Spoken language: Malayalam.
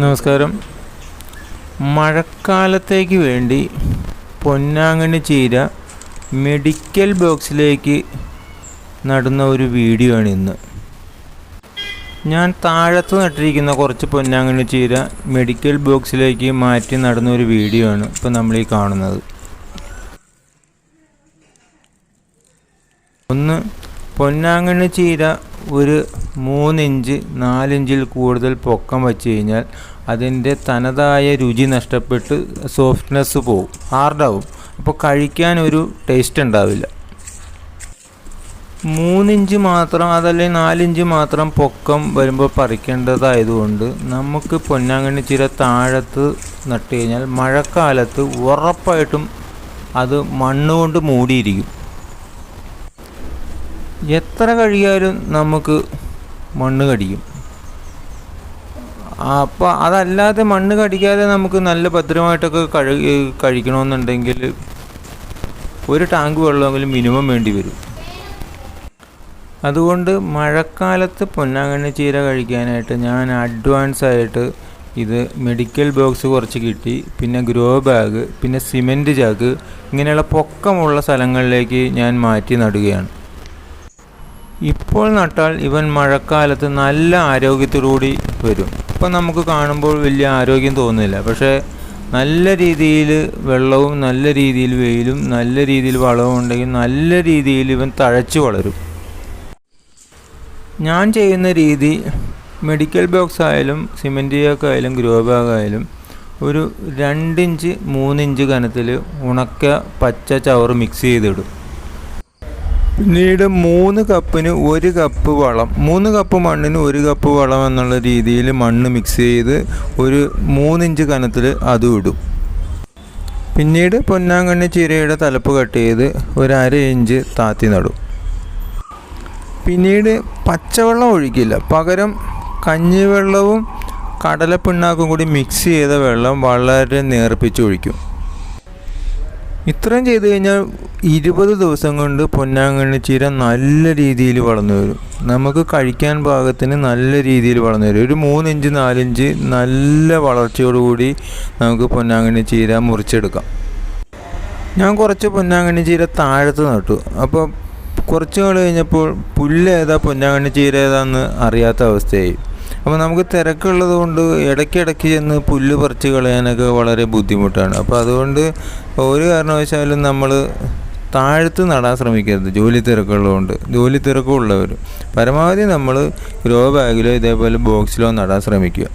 നമസ്കാരം. മഴക്കാലത്തേക്ക് വേണ്ടി പൊന്നാങ്കണ്ണി ചീര മെഡിക്കൽ ബോക്സിലേക്ക് നടുന്ന ഒരു വീഡിയോ ആണ് ഇന്ന്. ഞാൻ താഴത്ത് നട്ടിരിക്കുന്ന കുറച്ച് പൊന്നാങ്കണ്ണി ചീര മെഡിക്കൽ ബോക്സിലേക്ക് മാറ്റി നടുന്ന ഒരു വീഡിയോ ആണ് ഇപ്പോൾ നമ്മൾ ഈ കാണുന്നത്. ഒന്ന് പൊന്നാങ്കണ്ണി ചീര ഒരു മൂന്നിഞ്ച് നാലിഞ്ചിൽ കൂടുതൽ പൊക്കം വെച്ച് കഴിഞ്ഞാൽ അതിന്റെ തനതായ രുചി നഷ്ടപ്പെട്ട് സോഫ്റ്റ്നെസ് പോവും. ഹാർഡാവും അപ്പോൾ കഴിക്കാൻ ഒരു ടേസ്റ്റ് ഉണ്ടാവില്ല. മൂന്നിഞ്ച് മാത്രം അതല്ലെങ്കിൽ നാലിഞ്ച് മാത്രം പൊക്കം വരുമ്പോൾ പറിക്കേണ്ടതായതുകൊണ്ട് നമുക്ക് പൊന്നാങ്കണ്ണി ചീര താഴത്ത് നട്ട് കഴിഞ്ഞാൽ മഴക്കാലത്ത് ഉറപ്പായിട്ടും അത് മണ്ണുകൊണ്ട് മൂടിയിരിക്കും. എത്ര കഴിയാലും നമുക്ക് മണ്ണ് കടിക്കും. അപ്പോൾ അതല്ലാതെ മണ്ണ് കടിക്കാതെ നമുക്ക് നല്ല ഭദ്രമായിട്ടൊക്കെ കഴി കഴിക്കണമെന്നുണ്ടെങ്കിൽ ഒരു ടാങ്ക് വെള്ളമെങ്കിലും മിനിമം വേണ്ടി വരും. അതുകൊണ്ട് മഴക്കാലത്ത് പൊന്നാങ്കണ്ണി ചീര കഴിക്കാനായിട്ട് ഞാൻ അഡ്വാൻസ് ആയിട്ട് ഇത് മെഡിക്കൽ ബോക്സ് കുറച്ച് കിട്ടി. പിന്നെ ഗ്രോ ബാഗ് പിന്നെ സിമന്റ് ചാക്ക് ഇങ്ങനെയുള്ള പൊക്കമുള്ള സ്ഥലങ്ങളിലേക്ക് ഞാൻ മാറ്റി നടുകയാണ്. ഇപ്പോൾ നട്ടാൽ ഇവൻ മഴക്കാലത്ത് നല്ല ആരോഗ്യത്തോടുകൂടി വരും. ഇപ്പം നമുക്ക് കാണുമ്പോൾ വലിയ ആരോഗ്യം തോന്നുന്നില്ല. പക്ഷേ നല്ല രീതിയിൽ വെള്ളവും നല്ല രീതിയിൽ വെയിലും നല്ല രീതിയിൽ വളവും ഉണ്ടെങ്കിൽ നല്ല രീതിയിൽ ഇവൻ തഴച്ചു വളരും. ഞാൻ ചെയ്യുന്ന രീതി മെഡിക്കൽ ബോക്സ് ആയാലും സിമന്റ് ചാക്ക് ആയാലും ഗ്രോ ബാഗ് ആയാലും ഒരു രണ്ടിഞ്ച് മൂന്നിഞ്ച് കനത്തിൽ ഉണക്ക പച്ച ചവറ് മിക്സ് ചെയ്തിടും. പിന്നീട് മൂന്ന് കപ്പിന് ഒരു കപ്പ് വളം മൂന്ന് കപ്പ് മണ്ണിന് ഒരു കപ്പ് വളം എന്നുള്ള രീതിയിൽ മണ്ണ് മിക്സ് ചെയ്ത് ഒരു മൂന്നിഞ്ച് കനത്തിൽ അതും ഇടും. പിന്നീട് പൊന്നാങ്കണ്ണി ചീരയുടെ തലപ്പ് കട്ട് ചെയ്ത് ഒരു അര ഇഞ്ച് താത്തി നടും. പിന്നീട് പച്ചവെള്ളം ഒഴിക്കില്ല പകരം കഞ്ഞിവെള്ളവും കടലപ്പിണ്ണാക്കും കൂടി മിക്സ് ചെയ്ത വെള്ളം വളരെ നേർപ്പിച്ച് ഒഴിക്കും. ഇത്രയും ചെയ്തു കഴിഞ്ഞാൽ ഇരുപത് ദിവസം കൊണ്ട് പൊന്നാങ്കണ്ണി ചീര നല്ല രീതിയിൽ വളർന്നു വരും. നമുക്ക് കഴിക്കാൻ പാകത്തിന് നല്ല രീതിയിൽ വളർന്നു വരും. ഒരു മൂന്നിഞ്ച് നാലിഞ്ച് നല്ല വളർച്ചയോടുകൂടി നമുക്ക് പൊന്നാങ്കണ്ണി ചീര മുറിച്ചെടുക്കാം. ഞാൻ കുറച്ച് പൊന്നാങ്കണ്ണി ചീര താഴത്ത് നട്ടു. അപ്പോൾ കുറച്ച് നാൾ കഴിഞ്ഞപ്പോൾ പുല്ല് ഏതാ പൊന്നാങ്കണ്ണി ചീര ഏതാന്ന് അറിയാത്ത അവസ്ഥയായി. അപ്പോൾ നമുക്ക് തിരക്കുള്ളത് കൊണ്ട് ഇടയ്ക്കിടയ്ക്ക് ചെന്ന് പുല്ല് പറിച്ച് കളയാനൊക്കെ വളരെ ബുദ്ധിമുട്ടാണ്. അപ്പോൾ അതുകൊണ്ട് ഒരു കാരണവശാലും നമ്മൾ താഴ്ത്ത് നടാൻ ശ്രമിക്കരുത് ജോലി തിരക്കുള്ളതുകൊണ്ട് ജോലി തിരക്കുള്ളവർ പരമാവധി നമ്മൾ ഗ്രോ ബാഗിലോ ഇതേപോലെ ബോക്സിലോ നടാൻ ശ്രമിക്കുക.